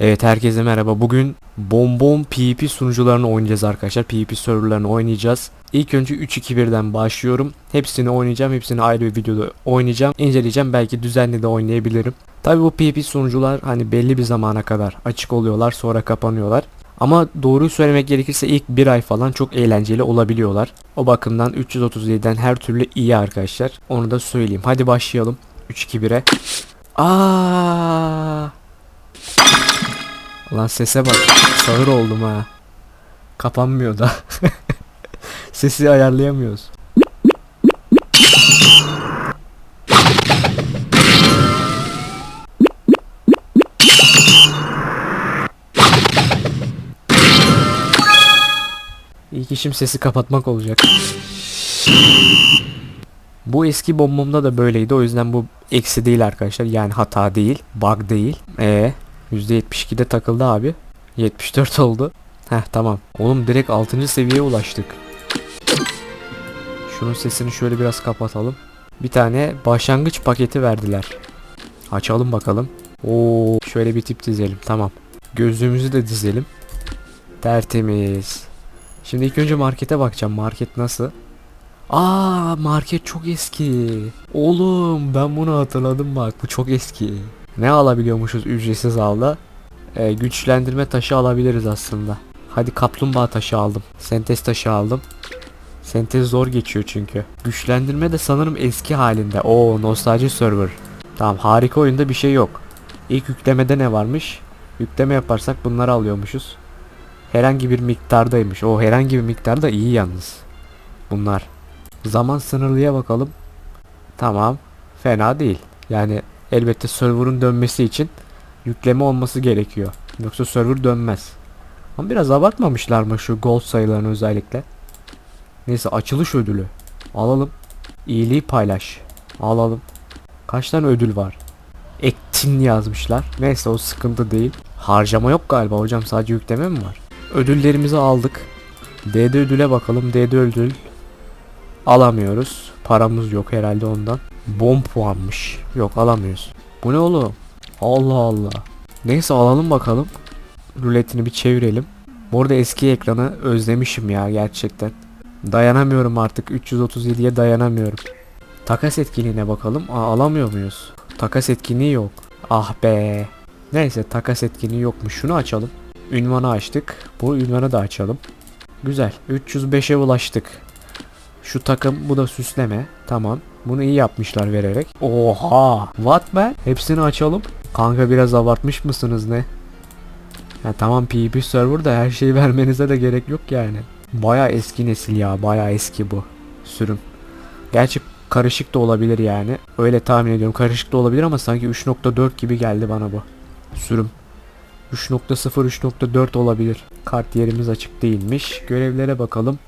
Evet herkese merhaba. Bugün Bonbon PvP sunucularını oynayacağız arkadaşlar. PvP serverlarını oynayacağız. İlk önce 3-2-1'den başlıyorum. Hepsini oynayacağım. Hepsini ayrı bir videoda oynayacağım. İnceleyeceğim. Belki düzenli de oynayabilirim. Tabi bu PvP sunucular hani belli bir zamana kadar açık oluyorlar. Sonra kapanıyorlar. Ama doğruyu söylemek gerekirse ilk bir ay falan çok eğlenceli olabiliyorlar. O bakımdan 337'den her türlü iyi arkadaşlar. Onu da söyleyeyim. Hadi başlayalım. 3-2-1'e. Aa! Lan sese bak. Sağır oldum ha. Kapanmıyor da. Sesi ayarlayamıyoruz. İlk işim sesi kapatmak olacak. Bu eski bombomda da böyleydi. O yüzden bu eksi değil arkadaşlar. Yani hata değil. Bug değil. Ee, %72'de takıldı abi. 74 oldu. Heh tamam. Oğlum direkt 6. seviyeye ulaştık. Şunun sesini şöyle biraz kapatalım. Bir tane başlangıç paketi verdiler. Açalım bakalım. Oo, şöyle bir tip dizelim. Tamam. Gözlüğümüzü de dizelim. Tertemiz. Şimdi ilk önce markete bakacağım. Market nasıl? Aa, market çok eski. Oğlum ben bunu hatırladım bak. Bu çok eski. Ne alabiliyormuşuz ücretsiz avla? Ee, güçlendirme taşı alabiliriz aslında. Hadi kaplumbağa taşı aldım. Sentez taşı aldım. Sentez zor geçiyor çünkü. Güçlendirme de sanırım eski halinde. Oo nostalji server. Tamam harika oyunda bir şey yok. İlk yüklemede ne varmış? Yükleme yaparsak bunları alıyormuşuz. Herhangi bir miktardaymış. O herhangi bir miktarda iyi yalnız. Bunlar. Zaman sınırlıya bakalım. Tamam. Fena değil. Yani elbette server'ın dönmesi için yükleme olması gerekiyor. Yoksa server dönmez. Ama biraz abartmamışlar mı şu gold sayılarını özellikle? Neyse açılış ödülü. Alalım. İyiliği paylaş. Alalım. Kaç tane ödül var? Ektin yazmışlar. Neyse o sıkıntı değil. Harcama yok galiba hocam sadece yükleme mi var? Ödüllerimizi aldık. DD ödüle bakalım. DD ödül alamıyoruz. Paramız yok herhalde ondan. Bom puanmış. Yok alamıyoruz. Bu ne oğlum? Allah Allah. Neyse alalım bakalım. Ruletini bir çevirelim. Bu arada eski ekranı özlemişim ya gerçekten. Dayanamıyorum artık. 337'ye dayanamıyorum. Takas etkinliğine bakalım. Aa, alamıyor muyuz? Takas etkinliği yok. Ah be. Neyse takas etkinliği yokmuş. Şunu açalım. Ünvanı açtık. Bu ünvanı da açalım. Güzel. 305'e ulaştık. Şu takım bu da süsleme. Tamam. Bunu iyi yapmışlar vererek. Oha. What man? Hepsini açalım. Kanka biraz abartmış mısınız ne? Ya tamam PvP serverda her şeyi vermenize de gerek yok yani. Baya eski nesil ya. Baya eski bu sürüm. Gerçi karışık da olabilir yani. Öyle tahmin ediyorum. Karışık da olabilir ama sanki 3.4 gibi geldi bana bu sürüm. 3.0 3.4 olabilir. Kart yerimiz açık değilmiş. Görevlere bakalım.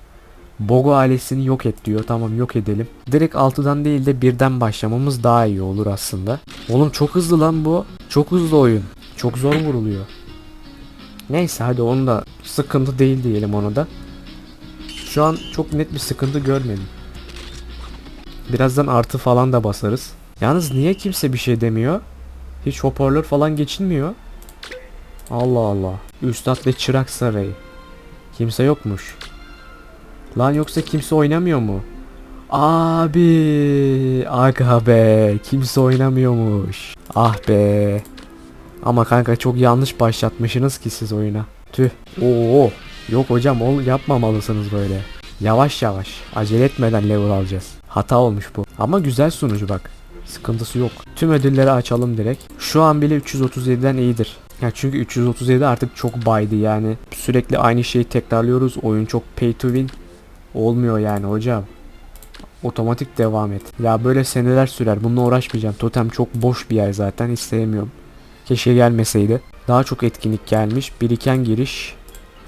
Bogo ailesini yok et diyor. Tamam yok edelim. Direkt 6'dan değil de 1'den başlamamız daha iyi olur aslında. Oğlum çok hızlı lan bu. Çok hızlı oyun. Çok zor vuruluyor. Neyse hadi onu da sıkıntı değil diyelim onu da. Şu an çok net bir sıkıntı görmedim. Birazdan artı falan da basarız. Yalnız niye kimse bir şey demiyor? Hiç hoparlör falan geçilmiyor. Allah Allah. Üstad ve Çırak Sarayı. Kimse yokmuş. Lan yoksa kimse oynamıyor mu? Abi, aga be, kimse oynamıyormuş. Ah be. Ama kanka çok yanlış başlatmışsınız ki siz oyuna. Tüh. Oo. Yok hocam ol yapmamalısınız böyle. Yavaş yavaş. Acele etmeden level alacağız. Hata olmuş bu. Ama güzel sunucu bak. Sıkıntısı yok. Tüm ödülleri açalım direkt. Şu an bile 337'den iyidir. Ya çünkü 337 artık çok baydı yani. Sürekli aynı şeyi tekrarlıyoruz. Oyun çok pay to win. Olmuyor yani hocam. Otomatik devam et. Ya böyle seneler sürer. Bununla uğraşmayacağım. Totem çok boş bir yer zaten. isteyemiyorum. Keşke gelmeseydi. Daha çok etkinlik gelmiş. Biriken giriş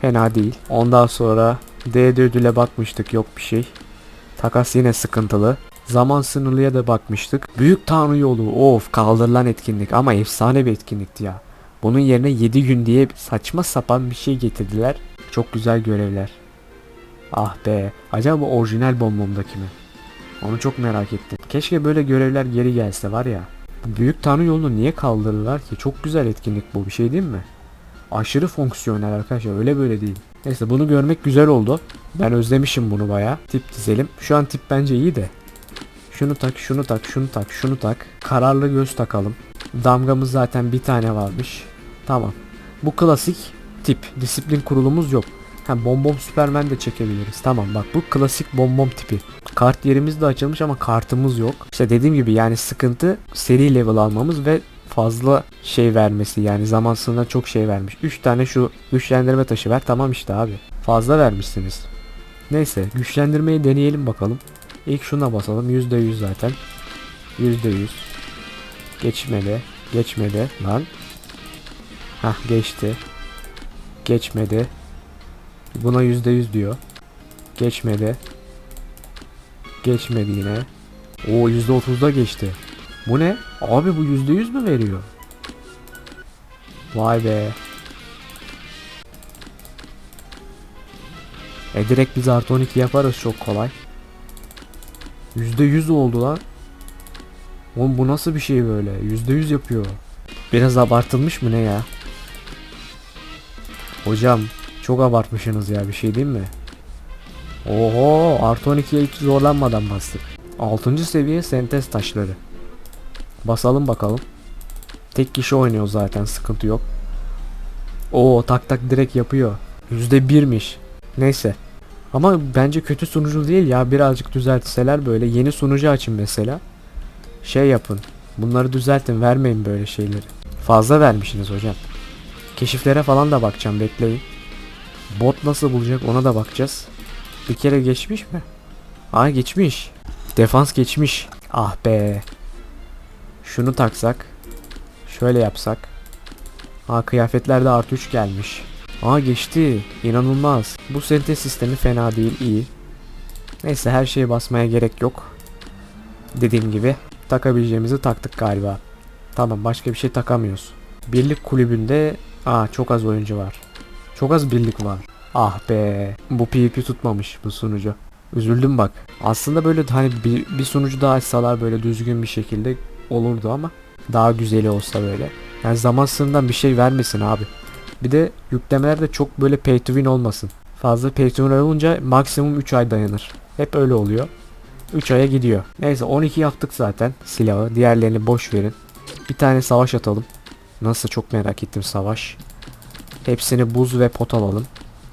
fena değil. Ondan sonra DD ödüle bakmıştık. Yok bir şey. Takas yine sıkıntılı. Zaman sınırlıya da bakmıştık. Büyük Tanrı yolu. Of kaldırılan etkinlik ama efsane bir etkinlikti ya. Bunun yerine 7 gün diye saçma sapan bir şey getirdiler. Çok güzel görevler. Ah be. Acaba orijinal bombomdaki mi? Onu çok merak ettim. Keşke böyle görevler geri gelse var ya. Büyük Tanrı yolunu niye kaldırırlar ki? Çok güzel etkinlik bu bir şey değil mi? Aşırı fonksiyonel arkadaşlar öyle böyle değil. Neyse bunu görmek güzel oldu. Ben özlemişim bunu baya. Tip dizelim. Şu an tip bence iyi de. Şunu tak, şunu tak, şunu tak, şunu tak. Kararlı göz takalım. Damgamız zaten bir tane varmış. Tamam. Bu klasik tip. Disiplin kurulumuz yok. Ha bombom Superman de çekebiliriz. Tamam bak bu klasik bombom tipi. Kart yerimiz de açılmış ama kartımız yok. İşte dediğim gibi yani sıkıntı seri level almamız ve fazla şey vermesi yani zaman sınırına çok şey vermiş. 3 tane şu güçlendirme taşı ver tamam işte abi. Fazla vermişsiniz. Neyse güçlendirmeyi deneyelim bakalım. İlk şuna basalım %100 zaten. %100. Geçmedi. Geçmedi lan. Hah geçti. Geçmedi. Buna %100 diyor. Geçmedi. Geçmedi yine. O %30'da geçti. Bu ne? Abi bu %100 mü veriyor? Vay be. E direkt biz artı 12 yaparız çok kolay. %100 oldu lan. Oğlum bu nasıl bir şey böyle? %100 yapıyor. Biraz abartılmış mı ne ya? Hocam çok abartmışsınız ya bir şey değil mi? Oho artı 12'ye hiç zorlanmadan bastık. 6. seviye sentez taşları. Basalım bakalım. Tek kişi oynuyor zaten sıkıntı yok. Oo tak tak direkt yapıyor. %1'miş. Neyse. Ama bence kötü sunucu değil ya birazcık düzeltseler böyle yeni sunucu açın mesela. Şey yapın. Bunları düzeltin vermeyin böyle şeyleri. Fazla vermişsiniz hocam. Keşiflere falan da bakacağım bekleyin. Bot nasıl bulacak ona da bakacağız. Bir kere geçmiş mi? Aa geçmiş. Defans geçmiş. Ah be. Şunu taksak. Şöyle yapsak. Aa kıyafetlerde artı 3 gelmiş. Aa geçti. İnanılmaz. Bu sentez sistemi fena değil iyi. Neyse her şeye basmaya gerek yok. Dediğim gibi takabileceğimizi taktık galiba. Tamam başka bir şey takamıyoruz. Birlik kulübünde aa çok az oyuncu var. Çok az birlik var. Ah be. Bu PvP tutmamış bu sunucu. Üzüldüm bak. Aslında böyle hani bir, bir sunucu daha açsalar böyle düzgün bir şekilde olurdu ama daha güzeli olsa böyle. Yani zaman sınırından bir şey vermesin abi. Bir de yüklemeler de çok böyle pay to win olmasın. Fazla pay to win olunca maksimum 3 ay dayanır. Hep öyle oluyor. 3 aya gidiyor. Neyse 12 yaptık zaten silahı. Diğerlerini boş verin. Bir tane savaş atalım. Nasıl çok merak ettim savaş. Hepsini buz ve pot alalım.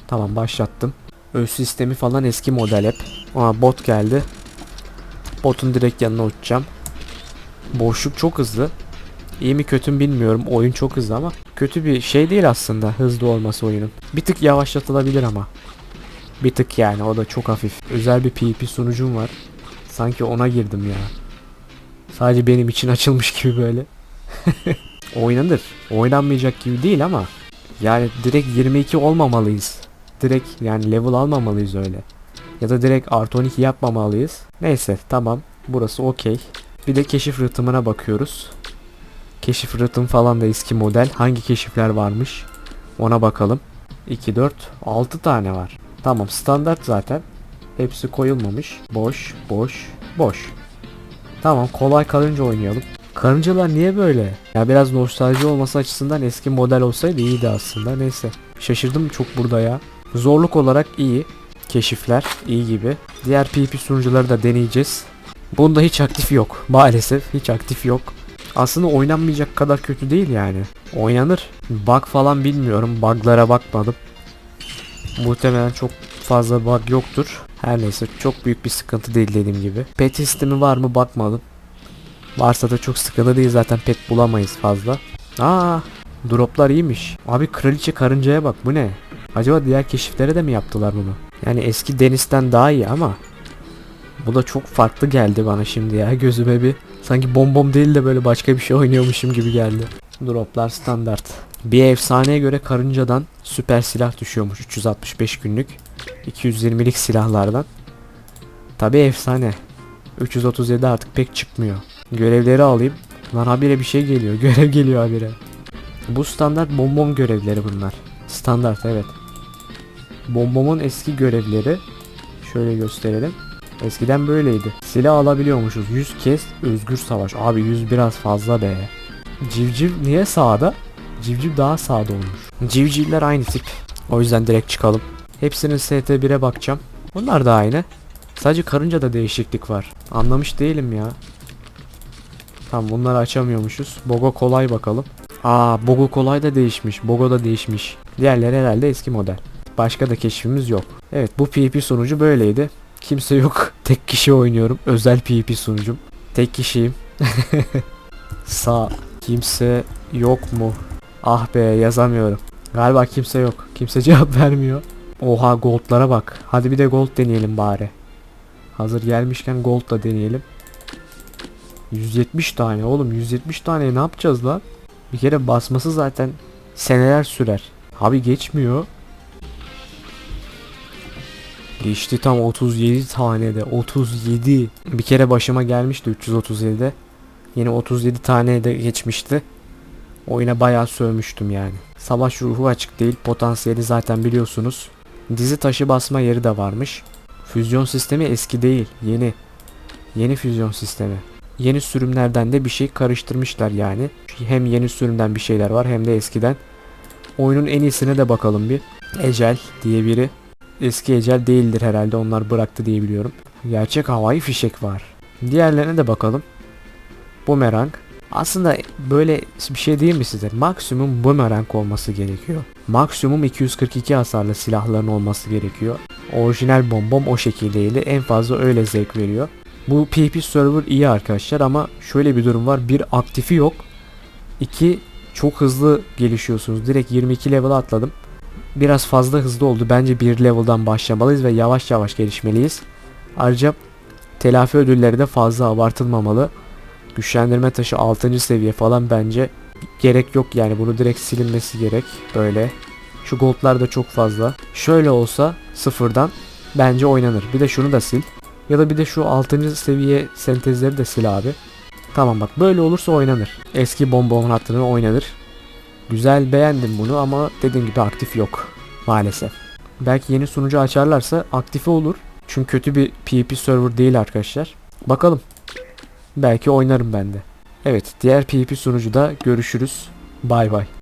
Tamam başlattım. Öz sistemi falan eski model hep. Aa bot geldi. Botun direkt yanına uçacağım. Boşluk çok hızlı. İyi mi kötü mü bilmiyorum. Oyun çok hızlı ama kötü bir şey değil aslında hızlı olması oyunun. Bir tık yavaşlatılabilir ama. Bir tık yani o da çok hafif. Özel bir PvP sunucum var. Sanki ona girdim ya. Sadece benim için açılmış gibi böyle. Oynanır. Oynanmayacak gibi değil ama yani direkt 22 olmamalıyız. Direkt yani level almamalıyız öyle. Ya da direkt artı 12 yapmamalıyız. Neyse tamam. Burası okey. Bir de keşif rıtımına bakıyoruz. Keşif rıtım falan da eski model. Hangi keşifler varmış? Ona bakalım. 2, 4, 6 tane var. Tamam standart zaten. Hepsi koyulmamış. Boş, boş, boş. Tamam kolay karınca oynayalım. Karıncalar niye böyle? Ya biraz nostalji olması açısından eski model olsaydı iyiydi aslında. Neyse. Şaşırdım çok burada ya. Zorluk olarak iyi. Keşifler iyi gibi. Diğer PvP sunucuları da deneyeceğiz. Bunda hiç aktif yok. Maalesef hiç aktif yok. Aslında oynanmayacak kadar kötü değil yani. Oynanır. Bug falan bilmiyorum. Buglara bakmadım. Muhtemelen çok fazla bug yoktur. Her neyse çok büyük bir sıkıntı değil dediğim gibi. Pet sistemi var mı bakmadım. Varsa da çok sıkıntı değil zaten pet bulamayız fazla. Aa, droplar iyiymiş. Abi kraliçe karıncaya bak bu ne? Acaba diğer keşiflere de mi yaptılar bunu? Yani eski denizden daha iyi ama bu da çok farklı geldi bana şimdi ya gözüme bir sanki bombom değil de böyle başka bir şey oynuyormuşum gibi geldi. Droplar standart. Bir efsaneye göre karıncadan süper silah düşüyormuş 365 günlük. 220'lik silahlardan. Tabi efsane. 337 artık pek çıkmıyor. Görevleri alayım. Lan habire bir şey geliyor. Görev geliyor habire. Bu standart bombom görevleri bunlar. Standart evet. Bombom'un eski görevleri şöyle gösterelim. Eskiden böyleydi. Silah alabiliyormuşuz. 100 kez özgür savaş. Abi 100 biraz fazla be. Civciv niye sağda? Civciv daha sağda olmuş. Civcivler aynı tip. O yüzden direkt çıkalım. Hepsinin ST1'e bakacağım. Bunlar da aynı. Sadece karınca da değişiklik var. Anlamış değilim ya. Tamam bunları açamıyormuşuz. Bogo kolay bakalım. Aa Bogo kolay da değişmiş. Bogo da değişmiş. Diğerleri herhalde eski model. Başka da keşfimiz yok. Evet bu PvP sonucu böyleydi. Kimse yok. Tek kişi oynuyorum. Özel PvP sunucum. Tek kişiyim. Sağ. Kimse yok mu? Ah be yazamıyorum. Galiba kimse yok. Kimse cevap vermiyor. Oha goldlara bak. Hadi bir de gold deneyelim bari. Hazır gelmişken gold da deneyelim. 170 tane oğlum 170 tane ne yapacağız lan? Bir kere basması zaten seneler sürer. Abi geçmiyor. Geçti tam 37 tane de 37. Bir kere başıma gelmişti 337'de. Yine 37 tane de geçmişti. Oyuna bayağı sövmüştüm yani. Savaş ruhu açık değil. Potansiyeli zaten biliyorsunuz. Dizi taşı basma yeri de varmış. Füzyon sistemi eski değil. Yeni. Yeni füzyon sistemi. Yeni sürümlerden de bir şey karıştırmışlar yani. Hem yeni sürümden bir şeyler var hem de eskiden. Oyunun en iyisine de bakalım bir. Ecel diye biri. Eski Ecel değildir herhalde onlar bıraktı diye biliyorum. Gerçek havai fişek var. Diğerlerine de bakalım. Bumerang. Aslında böyle bir şey değil mi size? Maksimum bumerang olması gerekiyor. Maksimum 242 hasarlı silahların olması gerekiyor. Orijinal bombom o şekildeydi. En fazla öyle zevk veriyor. Bu PvP server iyi arkadaşlar ama şöyle bir durum var. Bir aktifi yok. İki çok hızlı gelişiyorsunuz. Direkt 22 level atladım. Biraz fazla hızlı oldu. Bence bir level'dan başlamalıyız ve yavaş yavaş gelişmeliyiz. Ayrıca telafi ödülleri de fazla abartılmamalı. Güçlendirme taşı 6. seviye falan bence gerek yok yani bunu direkt silinmesi gerek böyle. Şu goldlar da çok fazla. Şöyle olsa sıfırdan bence oynanır. Bir de şunu da sil. Ya da bir de şu 6. seviye sentezleri de sil abi. Tamam bak böyle olursa oynanır. Eski bonbon hattını oynanır. Güzel beğendim bunu ama dediğim gibi aktif yok. Maalesef. Belki yeni sunucu açarlarsa aktifi olur. Çünkü kötü bir PvP server değil arkadaşlar. Bakalım. Belki oynarım ben de. Evet diğer PvP sunucuda görüşürüz. Bay bay.